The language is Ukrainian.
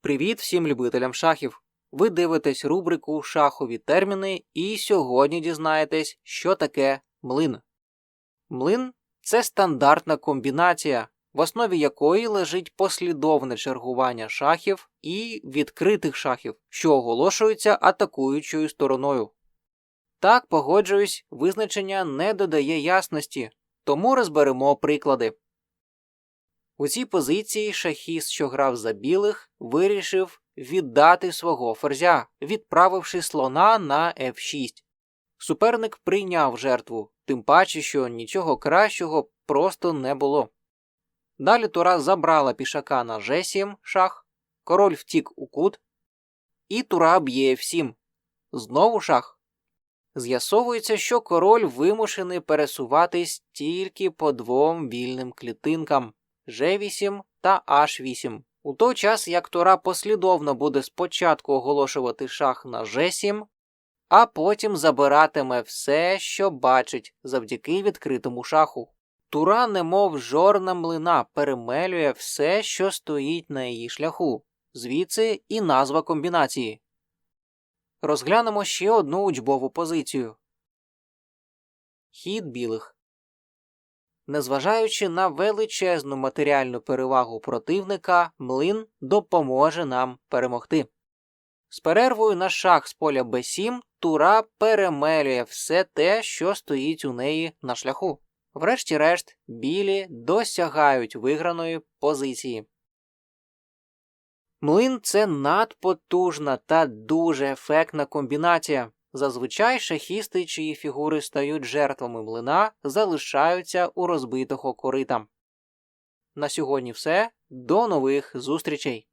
Привіт всім любителям шахів! Ви дивитесь рубрику Шахові терміни і сьогодні дізнаєтесь, що таке млин. Млин це стандартна комбінація, в основі якої лежить послідовне чергування шахів і відкритих шахів, що оголошуються атакуючою стороною. Так, погоджуюсь, визначення не додає ясності, тому розберемо приклади. У цій позиції шахіст, що грав за білих, вирішив віддати свого ферзя, відправивши слона на f6. Суперник прийняв жертву, тим паче, що нічого кращого просто не було. Далі Тура забрала пішака на g7 шах, король втік у кут, і Тура б'є f7. Знову шах. З'ясовується, що король вимушений пересуватись тільки по двом вільним клітинкам G8 та H8. У той час як Тура послідовно буде спочатку оголошувати шах на G7, а потім забиратиме все, що бачить завдяки відкритому шаху. Тура, немов жорна млина, перемелює все, що стоїть на її шляху, звідси і назва комбінації. Розглянемо ще одну учбову позицію. Хід білих. Незважаючи на величезну матеріальну перевагу противника, млин допоможе нам перемогти. З перервою на шах з поля b7 Тура перемелює все те, що стоїть у неї на шляху. Врешті-решт, білі досягають виграної позиції. Млин це надпотужна та дуже ефектна комбінація. Зазвичай шахісти, чиї фігури стають жертвами млина, залишаються у розбитого корита. На сьогодні все. До нових зустрічей!